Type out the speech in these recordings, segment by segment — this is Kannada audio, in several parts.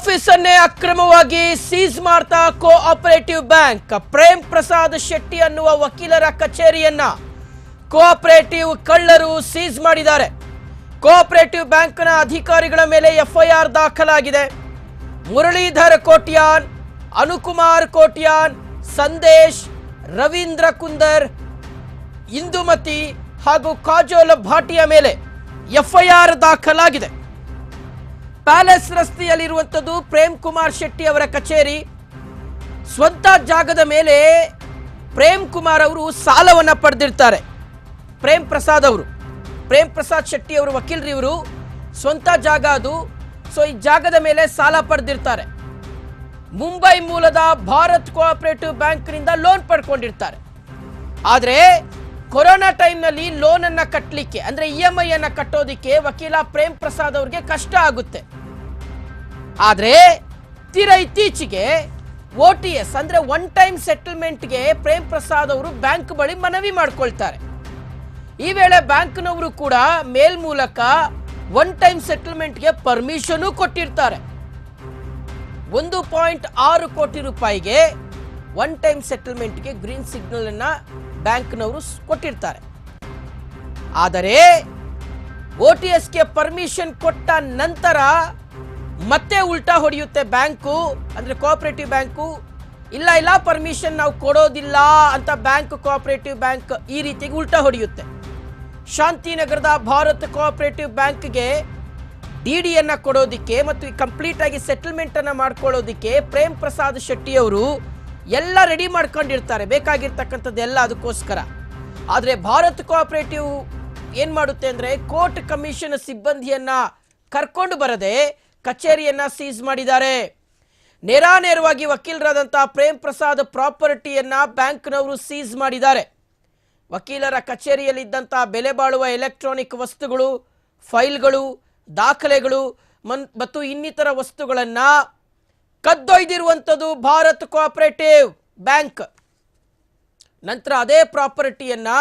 ಆಫೀಸನ್ನೇ ಅಕ್ರಮವಾಗಿ ಸೀಸ್ ಮಾಡ್ತಾ ಕೋಆಪರೇಟಿವ್ ಬ್ಯಾಂಕ್ ಪ್ರೇಮ್ ಪ್ರಸಾದ್ ಶೆಟ್ಟಿ ಅನ್ನುವ ವಕೀಲರ ಕಚೇರಿಯನ್ನ ಕೋಆಪರೇಟಿವ್ ಕಳ್ಳರು ಸೀಸ್ ಮಾಡಿದ್ದಾರೆ. ಕೋಆಪರೇಟಿವ್ ಬ್ಯಾಂಕ್ನ ಅಧಿಕಾರಿಗಳ ಮೇಲೆ ಎಫ್ಐಆರ್ ದಾಖಲಾಗಿದೆ. ಮುರಳೀಧರ್ ಕೋಟ್ಯಾನ್, ಅನುಕುಮಾರ್ ಕೋಟ್ಯಾನ್, ಸಂದೇಶ್, ರವೀಂದ್ರ ಕುಂದರ್, ಇಂದುಮತಿ ಹಾಗೂ ಕಾಜೋಲ್ ಭಾಟಿಯ ಮೇಲೆ ಎಫ್ಐಆರ್ ದಾಖಲಾಗಿದೆ. ಪ್ಯಾಲೇಸ್ ರಸ್ತೆಯಲ್ಲಿರುವಂಥದ್ದು ಪ್ರೇಮ್ ಕುಮಾರ್ ಶೆಟ್ಟಿ ಅವರ ಕಚೇರಿ. ಸ್ವಂತ ಜಾಗದ ಮೇಲೆ ಪ್ರೇಮ್ ಕುಮಾರ್ ಅವರು ಸಾಲವನ್ನ ಪಡೆದಿರ್ತಾರೆ. ಪ್ರೇಮ್ ಪ್ರಸಾದ್ ಅವರು. ಪ್ರೇಮ್ ಪ್ರಸಾದ್ ಶೆಟ್ಟಿ ಅವರು ವಕೀಲರು ಇವರು. ಸ್ವಂತ ಜಾಗ ಅದು. ಸೊ ಈ ಜಾಗದ ಮೇಲೆ ಸಾಲ ಪಡೆದಿರ್ತಾರೆ. ಮುಂಬೈ ಮೂಲದ ಭಾರತ್ ಕೋಆಪರೇಟಿವ್ ಬ್ಯಾಂಕ್ನಿಂದ ಲೋನ್ ಪಡ್ಕೊಂಡಿರ್ತಾರೆ. ಆದರೆ ಕೊರೋನಾ ಟೈಮ್ನಲ್ಲಿ ಲೋನನ್ನು ಕಟ್ಟಲಿಕ್ಕೆ ಅಂದ್ರೆ ಇ ಎಂ ಐಯನ್ನು ಕಟ್ಟೋದಕ್ಕೆ ವಕೀಲ ಪ್ರೇಮ್ ಪ್ರಸಾದ್ ಅವ್ರಿಗೆ ಕಷ್ಟ ಆಗುತ್ತೆ. ಆದರೆ ತೀರ ಇತ್ತೀಚೆಗೆ ಓ ಟಿ ಎಸ್, ಅಂದ್ರೆ ಒನ್ ಟೈಮ್ ಸೆಟಲ್ಮೆಂಟ್ಗೆ ಪ್ರೇಮ್ ಪ್ರಸಾದ್ ಅವರು ಬ್ಯಾಂಕ್ ಬಳಿ ಮನವಿ ಮಾಡ್ಕೊಳ್ತಾರೆ. ಈ ವೇಳೆ ಬ್ಯಾಂಕ್ನವರು ಕೂಡ ಮೇಲ್ ಮೂಲಕ ಒನ್ ಟೈಮ್ ಸೆಟಲ್ಮೆಂಟ್ಗೆ ಪರ್ಮಿಷನ್ ಕೊಟ್ಟಿರ್ತಾರೆ. ಒಂದು ಪಾಯಿಂಟ್ ಆರು ಕೋಟಿ ರೂಪಾಯಿಗೆ ಒನ್ ಟೈಮ್ ಸೆಟಲ್ಮೆಂಟ್ಗೆ ಗ್ರೀನ್ ಸಿಗ್ನಲ್ ಅನ್ನ ಬ್ಯಾಂಕ್ನವರು ಕೊಟ್ಟಿರ್ತಾರೆ. ಆದರೆ ಒ ಟಿ ಎಸ್ಗೆ ಪರ್ಮಿಷನ್ ಕೊಟ್ಟ ನಂತರ ಮತ್ತೆ ಉಲ್ಟಾ ಹೊಡೆಯುತ್ತೆ ಬ್ಯಾಂಕು, ಅಂದ್ರೆ ಕೋಆಪರೇಟಿವ್ ಬ್ಯಾಂಕು. ಇಲ್ಲ ಇಲ್ಲ ಪರ್ಮಿಷನ್ ನಾವು ಕೊಡೋದಿಲ್ಲ ಅಂತ ಬ್ಯಾಂಕ್ ಕೋಆಪರೇಟಿವ್ ಬ್ಯಾಂಕ್ ಈ ರೀತಿಗೆ ಉಲ್ಟಾ ಹೊಡೆಯುತ್ತೆ. ಶಾಂತಿನಗರದ ಭಾರತ್ ಕೋಆಪರೇಟಿವ್ ಬ್ಯಾಂಕ್ಗೆ ಡಿ ಡಿಯನ್ನು ಕೊಡೋದಿಕ್ಕೆ ಮತ್ತು ಈ ಕಂಪ್ಲೀಟ್ ಆಗಿ ಸೆಟಲ್ಮೆಂಟ್ ಅನ್ನ ಮಾಡ್ಕೊಳ್ಳೋದಿಕ್ಕೆ ಪ್ರೇಮ್ ಪ್ರಸಾದ್ ಶೆಟ್ಟಿ ಅವರು ಎಲ್ಲ ರೆಡಿ ಮಾಡ್ಕೊಂಡಿರ್ತಾರೆ. ಬೇಕಾಗಿರ್ತಕ್ಕಂಥದ್ದೆಲ್ಲ ಅದಕ್ಕೋಸ್ಕರ. ಆದರೆ ಭಾರತ್ ಕೋಆಪರೇಟಿವ್ ಏನು ಮಾಡುತ್ತೆ ಅಂದರೆ ಕೋರ್ಟ್ ಕಮಿಷನ್ ಸಿಬ್ಬಂದಿಯನ್ನು ಕರ್ಕೊಂಡು ಬರದೆ ಕಚೇರಿಯನ್ನು ಸೀಸ್ ಮಾಡಿದ್ದಾರೆ. ನೇರಾನೇರವಾಗಿ ವಕೀಲರಾದಂಥ ಪ್ರೇಮ್ ಪ್ರಸಾದ್ ಪ್ರಾಪರ್ಟಿಯನ್ನು ಬ್ಯಾಂಕ್ನವರು ಸೀಸ್ ಮಾಡಿದ್ದಾರೆ. ವಕೀಲರ ಕಚೇರಿಯಲ್ಲಿದ್ದಂಥ ಬೆಲೆ ಬಾಳುವ ಎಲೆಕ್ಟ್ರಾನಿಕ್ ವಸ್ತುಗಳು ಫೈಲ್ಗಳು ದಾಖಲೆಗಳು ಮತ್ತು ಇನ್ನಿತರ ವಸ್ತುಗಳನ್ನು ಕದ್ದೊಯ್ದಿರುವಂಥದ್ದು ಭಾರತ್ ಕೋಆಪರೇಟಿವ್ ಬ್ಯಾಂಕ್. ನಂತರ ಅದೇ ಪ್ರಾಪರ್ಟಿಯನ್ನು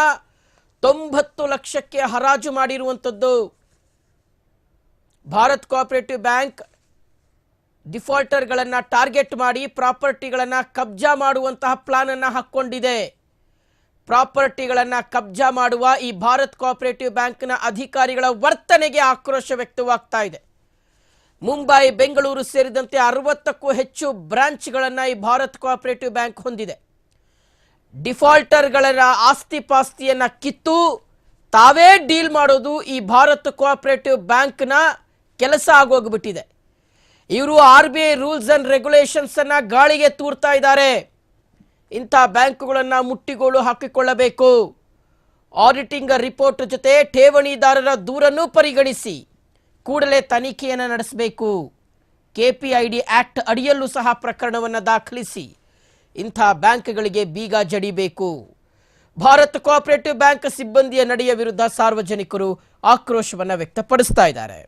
ತೊಂಬತ್ತು ಲಕ್ಷಕ್ಕೆ ಹರಾಜು ಮಾಡಿರುವಂಥದ್ದು ಭಾರತ್ ಕೋಆಪರೇಟಿವ್ ಬ್ಯಾಂಕ್. ಡಿಫಾಲ್ಟರ್ಗಳನ್ನು ಟಾರ್ಗೆಟ್ ಮಾಡಿ ಪ್ರಾಪರ್ಟಿಗಳನ್ನು ಕಬ್ಜಾ ಮಾಡುವಂತಹ ಪ್ಲಾನನ್ನು ಹಾಕ್ಕೊಂಡಿದೆ. ಪ್ರಾಪರ್ಟಿಗಳನ್ನು ಕಬ್ಜಾ ಮಾಡುವ ಈ ಭಾರತ್ ಕೋಆಪರೇಟಿವ್ ಬ್ಯಾಂಕ್ನ ಅಧಿಕಾರಿಗಳ ವರ್ತನೆಗೆ ಆಕ್ರೋಶ ವ್ಯಕ್ತವಾಗ್ತಾ ಇದೆ. ಮುಂಬೈ, ಬೆಂಗಳೂರು ಸೇರಿದಂತೆ ಅರವತ್ತಕ್ಕೂ ಹೆಚ್ಚು ಬ್ರಾಂಚ್ಗಳನ್ನು ಈ ಭಾರತ್ ಕೋಆಪರೇಟಿವ್ ಬ್ಯಾಂಕ್ ಹೊಂದಿದೆ. ಡಿಫಾಲ್ಟರ್ಗಳ ಆಸ್ತಿ ಪಾಸ್ತಿಯನ್ನು ಕಿತ್ತು ತಾವೇ ಡೀಲ್ ಮಾಡೋದು ಈ ಭಾರತ್ ಕೋಆಪರೇಟಿವ್ ಬ್ಯಾಂಕ್ನ ಕೆಲಸ ಆಗೋಗ್ಬಿಟ್ಟಿದೆ. ಇವರು R B I rules and ರೆಗ್ಯುಲೇಷನ್ಸನ್ನು ಗಾಳಿಗೆ ತೂರ್ತಾ ಇದ್ದಾರೆ. ಇಂಥ ಬ್ಯಾಂಕುಗಳನ್ನು ಮುಟ್ಟಿಗೋಳು ಹಾಕಿಕೊಳ್ಳಬೇಕು. ಆಡಿಟಿಂಗ್ ರಿಪೋರ್ಟ್ ಜೊತೆ ಠೇವಣಿದಾರರ ದೂರನ್ನು ಪರಿಗಣಿಸಿ. ಕೂಡಲೇ ತನಿಖೆಯನ್ನು ನಡೆಸಬೇಕು. ಕೆಪಿಐಡಿ ಆಕ್ಟ್ ಅಡಿಯಲ್ಲೂ ಸಹ ಪ್ರಕರಣವನ್ನು ದಾಖಲಿಸಿ ಇಂಥ ಬ್ಯಾಂಕ್ಗಳಿಗೆ ಬೀಗ ಜಡಿಬೇಕು. ಭಾರತ್ ಕೋಆಪರೇಟಿವ್ ಬ್ಯಾಂಕ್ ಸಿಬ್ಬಂದಿಯ ನಡೆಯ ವಿರುದ್ಧ ಸಾರ್ವಜನಿಕರು ಆಕ್ರೋಶವನ್ನು ವ್ಯಕ್ತಪಡಿಸ್ತಾ ಇದ್ದಾರೆ.